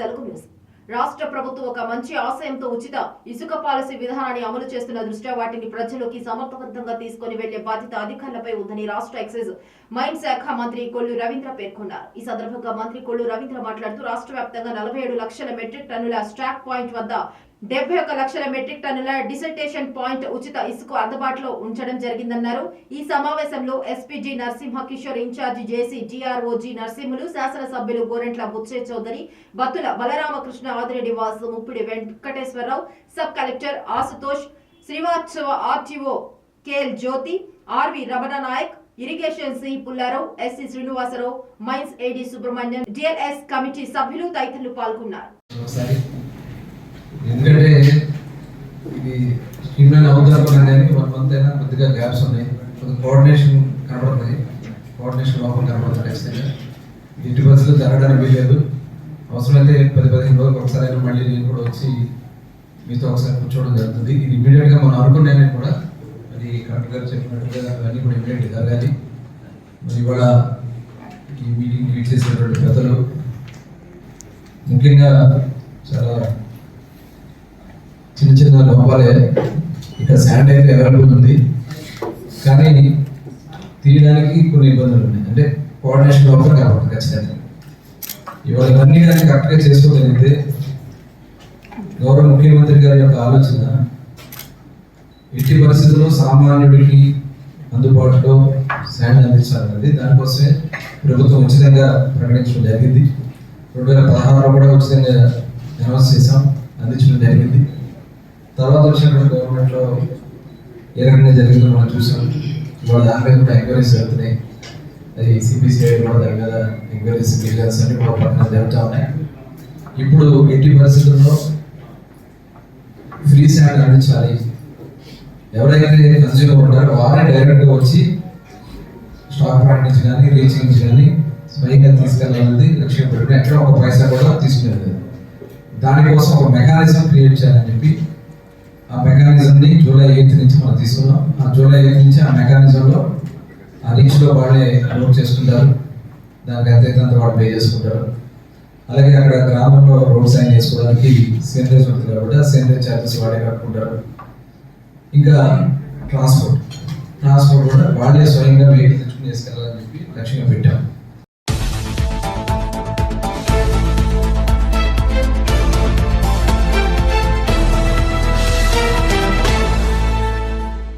Telugu news రాష్ట్ర ప్రభుత్వం ఒక మంచి ఆశయంతో ఉచిత ఇసుక పాలసీ విధానాన్ని అమలు చేస్తున్న దృష్ట్యా వాటిని ప్రజల్లోకి సమర్థవంతంగా తీసుకొని వెళ్ళే బాధ్యత అధికారులపై ఉందని రాష్ట్ర ఎక్సైజ్ మైన్ శాఖ మంత్రి కొల్లు రవీంద్ర పేర్కొన్నారు. ఈ సందర్భంగా మంత్రి కొల్లు రవీంద్ర మాట్లాడుతూ రాష్ట్ర వ్యాప్తంగా నలభై ఏడు లక్షల మెట్రిక్ టన్నుల స్టాక్ పాయింట్ వద్ద డెబ్బై ఒక లక్షల మెట్రిక్ టన్నుల డిసర్టేషన్ పాయింట్ ఉచిత ఇసుక అందుబాటులో ఉంచడం జరిగిందన్నారు. ఈ సమావేశంలో SPG Narasimha Kishore incharge JC టీఆర్ఓజీ Narasimhulu శాసనసభ్యులు Gorantla Butchaiah Chowdary Battula Balaramakrishna Adireddy Vasu Muppidi Venkateswara Rao sub collector Ashutosh Srivastava RTO KL Jyothi RV Ramana Nayak irrigation C Pulla Rao SE Srinivasa Rao mines AD Subrahmanyam DLS committee సభ్యులు తదితరులు పాల్గొన్నారు. ఎందుకంటే ఇది streamline అవుతారు అనేది one month అయినా కొద్దిగా gaps ఉన్నాయి. కొద్దిగా కోఆర్డినేషన్ కనబడుతుంది. కోఆర్డినేషన్ లోపల కనబడుతుంది ఖచ్చితంగా. ఇంటి బస్సులు జరగడానికి వీలేదు అవసరమైతే పది పదిహేను రోజులు ఒకసారి అయినా మళ్ళీ నేను కూడా వచ్చి మీతో ఒకసారి కూర్చోవడం జరుగుతుంది. ఇది ఇమీడియట్గా మనం అనుకున్నాయని కూడా మరి కలెక్టర్ గారు చెప్పినట్టుగా అవన్నీ కూడా ఇమీడియట్ జరగాలి. మరి ఇవాళ ఈ మీటింగ్ లీడ్ చేసినటువంటి పెద్దలు ముఖ్యంగా చాలా చిన్న చిన్న లోపాలే ఇక్కడ శానిటైజర్ అవైలబుల్ ఉంది. కానీ తీయడానికి కొన్ని ఇబ్బందులు ఉన్నాయి. అంటే కోఆర్డినేషన్ లోపల కాబట్టి ఖచ్చితంగా. ఇవాళ ఇవన్నీ కానీ కరెక్ట్గా చేసుకోగలిగితే గౌరవ ముఖ్యమంత్రి గారి యొక్క ఆలోచన ఎట్టి పరిస్థితుల్లో సామాన్యుడికి అందుబాటులో శాండ్ అందించాలన్నది దానికోసమే ప్రభుత్వం ఉచితంగా ప్రకటించడం జరిగింది. రెండు వేల పదహారులో కూడా ఉచితంగా అనౌన్స్ చేసాం అందించడం జరిగింది. తర్వాత వచ్చినటువంటి గవర్నమెంట్లో ఏ రకంగా జరిగిందో మనం చూసాం. ఇవాళ దాని మీద కూడా ఎంక్వైరీస్ జరుగుతున్నాయి. అది సిబిసిఐ కూడా దాని మీద ఎంక్వైరీస్ డీటెయిల్స్ అన్ని కూడా పక్కన జరుగుతూ ఉన్నాయి. ఇప్పుడు ఎట్టి పరిస్థితుల్లో ఫ్రీ శాండ్ అందించాలి. ఎవరైతే కన్స్యూమర్ ఉంటారో వారే డైరెక్ట్గా వచ్చి స్టాక్ పాయింట్ నుంచి కానీ రీచింగ్ నుంచి కానీ స్వయంగా తీసుకెళ్ళాలన్నది లక్ష్యం. పెట్టుకుని ఎక్కడ ఒక పైసా కూడా తీసుకునేది దానికోసం ఒక మెకానిజం క్రియేట్ చేయాలని చెప్పి ఆ మెకానిజంని జూలై ఎయిత్ నుంచి మనం తీసుకున్నాం ఆ జూలై ఎయిత్ నుంచి ఆ మెకానిజంలో ఆ రీచ్లో వాళ్ళే నోట్ చేసుకుంటారు. దానికి ఎంత అంత వాళ్ళు పే చేసుకుంటారు. అలాగే అక్కడ గ్రామంలో రోడ్ సైన్ చేసుకోవడానికి సేంద్రేజ్ ఉంటుంది కాబట్టి ఆ సేంద్రేజ్ ఛార్జెస్ వాళ్ళే కట్టుకుంటారు. ఇంకా ట్రాన్స్పోర్ట్. ట్రాన్స్పోర్ట్ కూడా వాళ్ళే స్వయంగా వెహికల్ తెచ్చుకుని తీసుకెళ్ళాలని చెప్పి లక్ష్యంగా పెట్టాము